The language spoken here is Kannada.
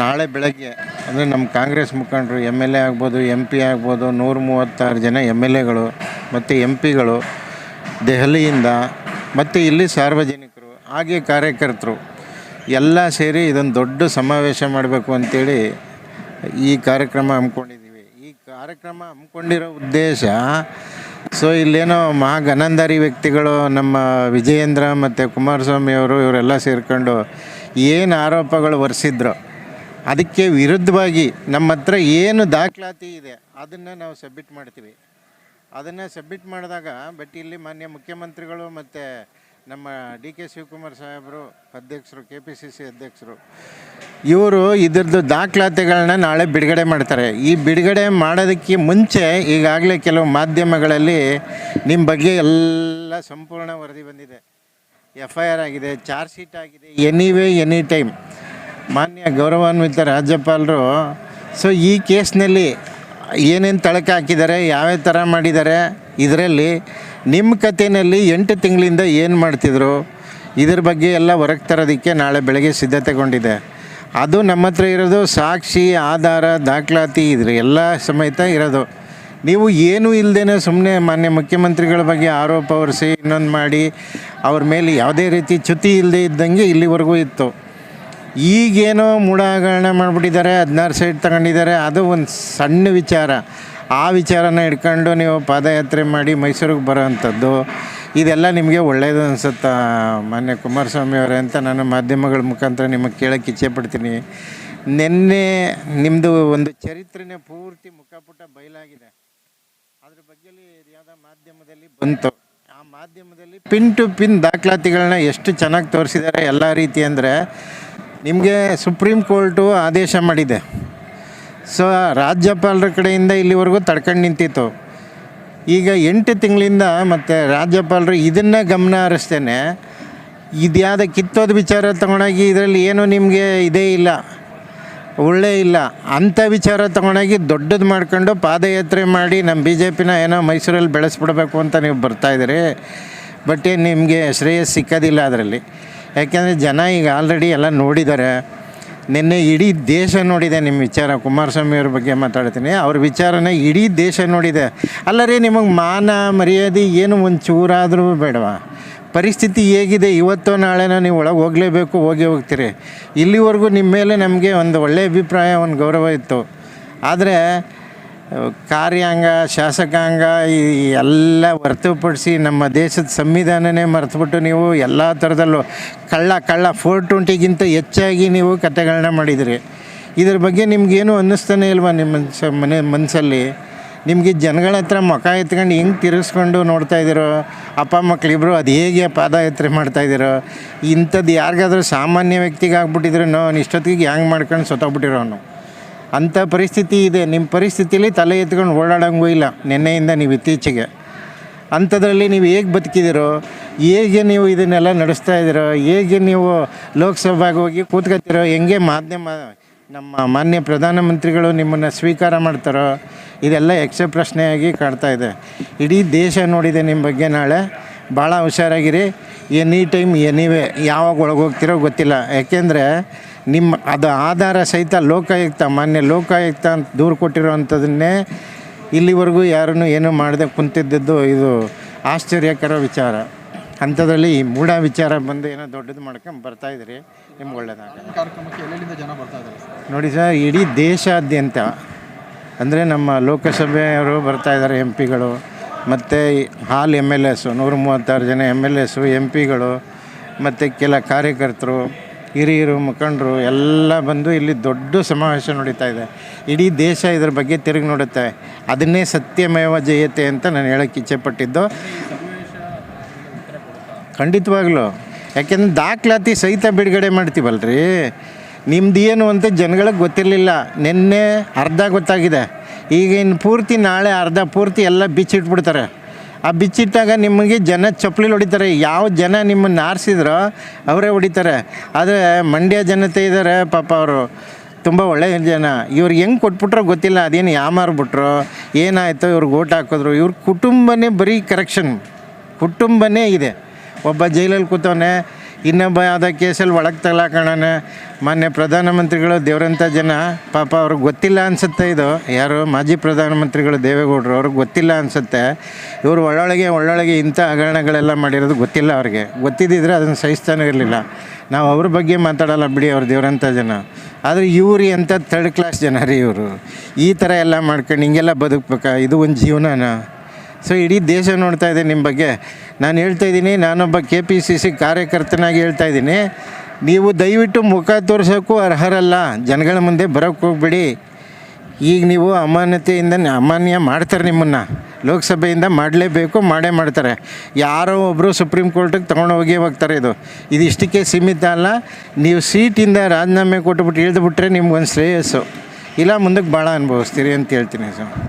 ನಾಳೆ ಬೆಳಗ್ಗೆ, ಅಂದರೆ ನಮ್ಮ ಕಾಂಗ್ರೆಸ್ ಮುಖಂಡರು, ಎಂ ಎಲ್ ಎ ಆಗ್ಬೋದು ಎಂ ಪಿ ಆಗ್ಬೋದು, ನೂರ ಮೂವತ್ತಾರು ಜನ ಎಂ ಎಲ್ ಎಗಳು, ಮತ್ತು ಎಂ ಪಿಗಳು ದೆಹಲಿಯಿಂದ, ಮತ್ತು ಇಲ್ಲಿ ಸಾರ್ವಜನಿಕರು, ಹಾಗೆ ಕಾರ್ಯಕರ್ತರು, ಎಲ್ಲ ಸೇರಿ ಇದೊಂದು ದೊಡ್ಡ ಸಮಾವೇಶ ಮಾಡಬೇಕು ಅಂತೇಳಿ ಈ ಕಾರ್ಯಕ್ರಮ ಹಮ್ಮಿಕೊಂಡಿದ್ದೀವಿ. ಈ ಕಾರ್ಯಕ್ರಮ ಹಮ್ಮಿಕೊಂಡಿರೋ ಉದ್ದೇಶ, ಸೊ ಇಲ್ಲೇನೋ ಮಹಾಗನಂದಾರಿ ವ್ಯಕ್ತಿಗಳು ನಮ್ಮ ವಿಜಯೇಂದ್ರ ಮತ್ತು ಕುಮಾರಸ್ವಾಮಿ ಅವರು, ಇವರೆಲ್ಲ ಸೇರಿಕೊಂಡು ಏನು ಆರೋಪಗಳು ಹೊರಿಸಿದ್ರು ಅದಕ್ಕೆ ವಿರುದ್ಧವಾಗಿ ನಮ್ಮ ಹತ್ರ ಏನು ದಾಖಲಾತಿ ಇದೆ, ಅದನ್ನು ನಾವು ಸಬ್ಮಿಟ್ ಮಾಡ್ತೀವಿ. ಅದನ್ನು ಸಬ್ಮಿಟ್ ಮಾಡಿದಾಗ ಬಟ್ ಇಲ್ಲಿ ಮಾನ್ಯ ಮುಖ್ಯಮಂತ್ರಿಗಳು ಮತ್ತು ನಮ್ಮ ಡಿ ಕೆ ಶಿವಕುಮಾರ್ ಸಾಹೇಬರು, ಅಧ್ಯಕ್ಷರು ಕೆ ಪಿ ಸಿ ಸಿ ಅಧ್ಯಕ್ಷರು, ಇವರು ಇದ್ರದ್ದು ದಾಖಲಾತಿಗಳನ್ನ ನಾಳೆ ಬಿಡುಗಡೆ ಮಾಡ್ತಾರೆ. ಈ ಬಿಡುಗಡೆ ಮಾಡೋದಕ್ಕೆ ಮುಂಚೆ ಈಗಾಗಲೇ ಕೆಲವು ಮಾಧ್ಯಮಗಳಲ್ಲಿ ನಿಮ್ಮ ಬಗ್ಗೆ ಎಲ್ಲ ಸಂಪೂರ್ಣ ವರದಿ ಬಂದಿದೆ. ಎಫ್ ಐ ಆರ್ ಆಗಿದೆ ಚಾರ್ಜ್ ಶೀಟ್ ಆಗಿದೆ ಎನಿವೇ ಎನಿ ಟೈಮ್ ಮಾನ್ಯ ಗೌರವಾನ್ವಿತ ರಾಜ್ಯಪಾಲರು ಸೊ ಈ ಕೇಸ್ನಲ್ಲಿ ಏನೇನು ತಳಕ ಹಾಕಿದ್ದಾರೆ, ಯಾವ್ಯಾವ ಥರ ಮಾಡಿದ್ದಾರೆ, ಇದರಲ್ಲಿ ನಿಮ್ಮ ಕಥೆಯಲ್ಲಿ ಎಂಟು ತಿಂಗಳಿಂದ ಏನು ಮಾಡ್ತಿದ್ರು, ಇದ್ರ ಬಗ್ಗೆ ಎಲ್ಲ ಹೊರಗೆ ತರೋದಕ್ಕೆ ನಾಳೆ ಬೆಳಗ್ಗೆ ಸಿದ್ಧತೆಗೊಂಡಿದೆ. ಅದು ನಮ್ಮ ಹತ್ರ ಇರೋದು ಸಾಕ್ಷಿ, ಆಧಾರ, ದಾಖಲಾತಿ, ಇದ್ರೆ ಎಲ್ಲ ಸಮೇತ ಇರೋದು. ನೀವು ಏನೂ ಇಲ್ಲದೇ ಸುಮ್ಮನೆ ಮಾನ್ಯ ಮುಖ್ಯಮಂತ್ರಿಗಳ ಬಗ್ಗೆ ಆರೋಪ ಹೊರಿಸಿ ಇನ್ನೊಂದು ಮಾಡಿ, ಅವ್ರ ಮೇಲೆ ಯಾವುದೇ ರೀತಿ ಚ್ಯುತಿ ಇಲ್ಲದೆ ಇದ್ದಂಗೆ ಇಲ್ಲಿವರೆಗೂ ಇತ್ತು. ಈಗೇನೋ ಮೂಡಾಗರಣೆ ಮಾಡಿಬಿಟ್ಟಿದ್ದಾರೆ, ಹದಿನಾರು ಸೈಟ್ ತಗೊಂಡಿದ್ದಾರೆ, ಅದು ಒಂದು ಸಣ್ಣ ವಿಚಾರ. ಆ ವಿಚಾರನ ಹಿಡ್ಕೊಂಡು ನೀವು ಪಾದಯಾತ್ರೆ ಮಾಡಿ ಮೈಸೂರಿಗೆ ಬರೋ ಅಂಥದ್ದು ಇದೆಲ್ಲ ನಿಮಗೆ ಒಳ್ಳೆಯದು ಅನಿಸುತ್ತಾ ಮಾನ್ಯ ಕುಮಾರಸ್ವಾಮಿ ಅವರೇ ಅಂತ ನಾನು ಮಾಧ್ಯಮಗಳ ಮುಖಾಂತರ ನಿಮಗೆ ಕೇಳೋಕ್ಕೆ ಇಚ್ಛೆ ಪಡ್ತೀನಿ. ನಿನ್ನೆ ನಿಮ್ಮದು ಒಂದು ಚರಿತ್ರೆನೇ ಪೂರ್ತಿ ಮುಖಪುಟ ಬಯಲಾಗಿದೆ. ಅದ್ರ ಬಗ್ಗೆ ಯಾವುದೋ ಮಾಧ್ಯಮದಲ್ಲಿ ಬಂತು. ಆ ಮಾಧ್ಯಮದಲ್ಲಿ ಪಿನ್ ಟು ಪಿನ್ ದಾಖಲಾತಿಗಳನ್ನ ಎಷ್ಟು ಚೆನ್ನಾಗಿ ತೋರಿಸಿದ್ದಾರೆ, ಎಲ್ಲ ರೀತಿ ಅಂದರೆ ನಿಮಗೆ ಸುಪ್ರೀಂ ಕೋರ್ಟು ಆದೇಶ ಮಾಡಿದೆ. ಸೊ, ರಾಜ್ಯಪಾಲರ ಕಡೆಯಿಂದ ಇಲ್ಲಿವರೆಗೂ ತಡ್ಕೊಂಡು ನಿಂತಿತ್ತು. ಈಗ ಎಂಟು ತಿಂಗಳಿಂದ ಮತ್ತು ರಾಜ್ಯಪಾಲರು ಇದನ್ನೇ ಗಮನ ಹರಿಸ್ತೇನೆ. ಇದ್ಯಾವುದೋ ಕಿತ್ತೋದು ವಿಚಾರ ತಗೊಂಡೋಗಿ ಇದರಲ್ಲಿ ಏನೂ ನಿಮಗೆ ಇದೇ ಇಲ್ಲ. ಒಳ್ಳೆ ಇಲ್ಲ. ಅಂಥ ವಿಚಾರ ತಗೊಂಡೋಗಿ ದೊಡ್ಡದು ಮಾಡ್ಕೊಂಡು ಪಾದಯಾತ್ರೆ ಮಾಡಿ ನಮ್ಮ ಬಿ ಜೆ ಪಿನ ಏನೋ ಮೈಸೂರಲ್ಲಿ ಬೆಳೆಸ್ಬಿಡ್ಬೇಕು ಅಂತ ನೀವು ಬರ್ತಾಯಿದ್ದೀರಿ ಬಟ್ ಏನು ನಿಮಗೆ ಶ್ರೇಯಸ್ ಸಿಕ್ಕೋದಿಲ್ಲ ಅದರಲ್ಲಿ. ಯಾಕೆಂದರೆ ಜನ ಈಗ ಆಲ್ರೆಡಿ ಎಲ್ಲ ನೋಡಿದ್ದಾರೆ. ನಿನ್ನೆ ಇಡೀ ದೇಶ ನೋಡಿದೆ, ನಿಮ್ಮ ವಿಚಾರ, ಕುಮಾರಸ್ವಾಮಿ ಅವ್ರ ಬಗ್ಗೆ ಮಾತಾಡ್ತೀನಿ. ಅವ್ರ ವಿಚಾರನ ಇಡೀ ದೇಶ ನೋಡಿದೆ. ಅಲ್ಲ ರೀ ನಿಮಗೆ ಮಾನ, ಮರ್ಯಾದೆ ಏನು ಒಂದು ಚೂರಾದರೂ ಬೇಡವಾ? ಪರಿಸ್ಥಿತಿ ಹೇಗಿದೆ, ಇವತ್ತೋ ನಾಳೆನೋ ನೀವು ಒಳಗೆ ಹೋಗಲೇಬೇಕು, ಹೋಗಿ ಹೋಗ್ತೀರಿ. ಇಲ್ಲಿವರೆಗೂ ನಿಮ್ಮ ಮೇಲೆ ನಮಗೆ ಒಂದು ಒಳ್ಳೆಯ ಅಭಿಪ್ರಾಯ, ಒಂದು ಗೌರವ ಇತ್ತು. ಆದರೆ ಕಾರ್ಯಾಂಗ, ಶಾಸಕಾಂಗ, ಈ ಎಲ್ಲ ಹೊರತುಪಡಿಸಿ ನಮ್ಮ ದೇಶದ ಸಂವಿಧಾನನೇ ಮರೆತುಬಿಟ್ಟು ನೀವು ಎಲ್ಲ ಥರದಲ್ಲೂ ಕಳ್ಳ ಕಳ್ಳ ಫೋರ್ ಟ್ವೆಂಟಿಗಿಂತ ಹೆಚ್ಚಾಗಿ ನೀವು ಕತೆಗಳನ್ನ ಮಾಡಿದಿರಿ. ಇದ್ರ ಬಗ್ಗೆ ನಿಮ್ಗೇನು ಅನ್ನಿಸ್ತಾನೆ ಇಲ್ವಾ ನಿಮ್ಮ ಮನ್ಸ, ಮನೆ ಮನಸ್ಸಲ್ಲಿ ನಿಮಗೆ ಜನಗಳ ಹತ್ರ ಮುಖ ಎತ್ಕೊಂಡು ಹೆಂಗೆ ತಿರುಗಿಸ್ಕೊಂಡು ನೋಡ್ತಾ ಇದ್ದೀರೋ? ಅಪ್ಪ ಮಕ್ಕಳಿಬ್ರು ಅದು ಹೇಗೆ ಪಾದಯಾತ್ರೆ ಮಾಡ್ತಾಯಿದ್ದೀರೋ ಇಂಥದ್ದು ಯಾರಿಗಾದ್ರೂ ಸಾಮಾನ್ಯ ವ್ಯಕ್ತಿಗೆ ಆಗ್ಬಿಟ್ಟಿದ್ರೆ ನಾನು ಇಷ್ಟೊತ್ತಿಗೆ ಹ್ಯಾಂಗೆ ಮಾಡ್ಕೊಂಡು ಸತ್ತೋಗ್ಬಿಟ್ಟಿರೋ ಅಂಥ ಪರಿಸ್ಥಿತಿ ಇದೆ. ನಿಮ್ಮ ಪರಿಸ್ಥಿತಿಲಿ ತಲೆ ಎತ್ಕೊಂಡು ಓಡಾಡೋಂಗೂ ಇಲ್ಲ. ನಿನ್ನೆಯಿಂದ ನೀವು ಇತ್ತೀಚೆಗೆ. ಅಂಥದ್ರಲ್ಲಿ ನೀವು ಹೇಗೆ ಬದುಕಿದಿರೋ, ಹೇಗೆ ನೀವು ಇದನ್ನೆಲ್ಲ ನಡೆಸ್ತಾ ಇದ್ದೀರೋ ಹೇಗೆ ನೀವು ಲೋಕಸಭೆಗೆ ಹೋಗಿ ಕೂತ್ಕೊತಿರೋ ಹೆಂಗೆ ಮಾಧ್ಯಮ, ನಮ್ಮ ಮಾನ್ಯ ಪ್ರಧಾನಮಂತ್ರಿಗಳು ನಿಮ್ಮನ್ನು ಸ್ವೀಕಾರ ಮಾಡ್ತಾರೋ, ಇದೆಲ್ಲ ಯಕ್ಷ ಪ್ರಶ್ನೆಯಾಗಿ ಕಾಡ್ತಾ ಇದೆ. ಇಡೀ ದೇಶ ನೋಡಿದೆ ನಿಮ್ಮ ಬಗ್ಗೆ ನಾಳೆ. ಭಾಳ ಹುಷಾರಾಗಿರಿ. Any time, anyway. ಯಾವಾಗ ಒಳಗೋಗ್ತಿರೋ ಗೊತ್ತಿಲ್ಲ. ಯಾಕೆಂದರೆ ನಿಮ್ಮ ಅದು ಆಧಾರ ಸಹಿತ ಲೋಕಾಯುಕ್ತ ಮಾನ್ಯ ಲೋಕಾಯುಕ್ತ ಅಂತ ದೂರು ಕೊಟ್ಟಿರೋ ಅಂಥದ್ದನ್ನೇ ಇಲ್ಲಿವರೆಗೂ ಯಾರನ್ನು ಏನೂ ಮಾಡದೆ ಕುಂತಿದ್ದದ್ದು ಇದು ಆಶ್ಚರ್ಯಕರ ವಿಚಾರ. ಅಂಥದ್ರಲ್ಲಿ ಈ ಮೂಢ ವಿಚಾರ ಬಂದು ಏನೋ ದೊಡ್ಡದು ಮಾಡ್ಕೊಂಡು ಬರ್ತಾಯಿದ್ರಿ ನಿಮ್ಗೆ ಒಳ್ಳೆಯದಾಗ ಬರ್ತಾ ನೋಡಿ ಸರ್ ಇಡೀ ದೇಶಾದ್ಯಂತ ಅಂದರೆ ನಮ್ಮ ಲೋಕಸಭೆಯವರು ಬರ್ತಾ ಇದ್ದಾರೆ ಎಂ ಪಿಗಳು ಮತ್ತು ಹಾಲ್ ಎಂ ಎಲ್ ಎಸ್ಸು ನೂರ ಮೂವತ್ತಾರು ಜನ ಎಂ ಎಲ್ ಎಸ್ಸು ಎಂ ಪಿಗಳು ಮತ್ತು ಕೆಲ ಕಾರ್ಯಕರ್ತರು ಹಿರಿಯರು, ಮುಖಂಡರು ಎಲ್ಲ ಬಂದು ಇಲ್ಲಿ ದೊಡ್ಡ ಸಮಾವೇಶ ನಡೀತಾ ಇದೆ. ಇಡೀ ದೇಶ ಇದ್ರ ಬಗ್ಗೆ ತಿರುಗಿ ನೋಡುತ್ತೆ ಅದನ್ನೇ ಸತ್ಯಮೇವ ಜಯತೆ ಅಂತ ನಾನು ಹೇಳೋಕ್ಕೆ ಇಚ್ಛೆಪಟ್ಟಿದ್ದು. ಖಂಡಿತವಾಗ್ಲೂ. ಯಾಕೆಂದ್ರೆ ದಾಖಲಾತಿ ಸಹಿತ ಬಿಡುಗಡೆ ಮಾಡ್ತೀವಲ್ರಿ? ನಿಮ್ದು ಏನು ಅಂತ ಜನಗಳಿಗೆ ಗೊತ್ತಿರಲಿಲ್ಲ. ನಿನ್ನೆ ಅರ್ಧ ಗೊತ್ತಾಗಿದೆ. ಈಗ ಇನ್ನು ಪೂರ್ತಿ ನಾಳೆ ಅರ್ಧ ಪೂರ್ತಿ ಎಲ್ಲ ಬಿಚ್ಚಿಟ್ಬಿಡ್ತಾರೆ. ಆ ಬಿಚ್ಚಿಟ್ಟಾಗ ನಿಮಗೆ ಜನ ಚಪ್ಪಲಿ ಹೊಡಿತಾರೆ. ಯಾವ ಜನ ನಿಮ್ಮನ್ನು ಆರಿಸಿದ್ರೋ ಅವರೇ ಹೊಡಿತಾರೆ. ಆದರೆ ಮಂಡ್ಯ ಜನತೆ ಇದ್ದಾರೆ ಪಾಪ ಅವರು ತುಂಬ ಒಳ್ಳೆಯ ಜನ. ಇವ್ರು ಹೆಂಗೆ ಕೊಟ್ಬಿಟ್ರೋ ಗೊತ್ತಿಲ್ಲ. ಅದೇನು ಯಾಮಾರ್ಬಿಟ್ರು ಏನಾಯಿತು ಇವ್ರಿಗೆ ಓಟ್ ಹಾಕಿದ್ರು. ಇವ್ರ ಕುಟುಂಬನೇ ಬರೀ ಕರೆಕ್ಷನ್ ಕುಟುಂಬನೇ ಇದೆ. ಒಬ್ಬ ಜೈಲಲ್ಲಿ ಕೂತವನೆ ಇನ್ನೊಬ್ಬ ಯಾವುದೋ ಕೇಸಲ್ಲಿ ಒಳಗೆ ತಗೊಳಕಣ ಮಾನ್ಯ ಪ್ರಧಾನಮಂತ್ರಿಗಳು ದೇವರಂಥ ಜನ, ಪಾಪ ಅವ್ರಿಗೆ ಗೊತ್ತಿಲ್ಲ ಅನಿಸುತ್ತೆ ಇದು. ಯಾರು? ಮಾಜಿ ಪ್ರಧಾನಮಂತ್ರಿಗಳು ದೇವೇಗೌಡರು, ಅವ್ರಿಗೆ ಗೊತ್ತಿಲ್ಲ ಅನಿಸುತ್ತೆ. ಇವರು ಒಳ್ಳೊಳಗೆ ಒಳ್ಳೊಳಗೆ ಇಂಥ ಹಗರಣಗಳೆಲ್ಲ ಮಾಡಿರೋದು ಗೊತ್ತಿಲ್ಲ ಅವ್ರಿಗೆ. ಗೊತ್ತಿದ್ದಿದ್ರೆ ಅದನ್ನು ಸಹಿಸ್ತಾನೆ ಇರಲಿಲ್ಲ. ನಾವು ಅವ್ರ ಬಗ್ಗೆ ಮಾತಾಡಲ್ಲ ಬಿಡಿ ಅವ್ರು ದೇವರಂಥ ಜನ. ಆದರೆ ಇವ್ರಿ ಅಂತ ಥರ್ಡ್ ಕ್ಲಾಸ್ ಜನ ರೀ ಇವರು. ಈ ಥರ ಎಲ್ಲ ಮಾಡ್ಕೊಂಡು ಹಿಂಗೆಲ್ಲ ಬದುಕ್ಬೇಕಾ? ಇದು ಒಂದು ಜೀವನನ? ಸೊ ಇಡೀ ದೇಶ ನೋಡ್ತಾ ಇದೆ ನಿಮ್ಮ ಬಗ್ಗೆ. ನಾನು ಹೇಳ್ತಾ ಇದ್ದೀನಿ, ನಾನೊಬ್ಬ ಕೆ ಪಿ ಸಿ ಸಿ ಕಾರ್ಯಕರ್ತನಾಗಿ ಹೇಳ್ತಾ ಇದ್ದೀನಿ. ನೀವು ದಯವಿಟ್ಟು ಮುಖ ತೋರಿಸೋಕ್ಕೂ ಅರ್ಹರಲ್ಲ. ಜನಗಳ ಮುಂದೆ ಬರೋಕ್ಕೆ ಹೋಗ್ಬಿಡಿ. ಈಗ ನೀವು ಅಮಾನ್ಯತೆಯಿಂದ ಅಮಾನ್ಯ ಮಾಡ್ತಾರೆ ನಿಮ್ಮನ್ನು. ಲೋಕಸಭೆಯಿಂದ ಮಾಡಲೇಬೇಕು, ಮಾಡೇ ಮಾಡ್ತಾರೆ. ಯಾರೋ ಒಬ್ಬರು ಸುಪ್ರೀಂ ಕೋರ್ಟಿಗೆ ತೊಗೊಂಡು ಹೋಗಿ ಹೋಗ್ತಾರೆ ಇದು. ಇದು ಇಷ್ಟಕ್ಕೆ ಸೀಮಿತ ಅಲ್ಲ. ನೀವು ಸೀಟಿಂದ ರಾಜೀನಾಮೆ ಕೊಟ್ಬಿಟ್ಟು ಇಳಿದ್ಬಿಟ್ರೆ ನಿಮ್ಗೊಂದು ಶ್ರೇಯಸ್ಸು. ಇಲ್ಲ, ಮುಂದಕ್ಕೆ ಭಾಳ ಅನುಭವಿಸ್ತೀರಿ ಅಂತ ಹೇಳ್ತೀನಿ, ಸರ್.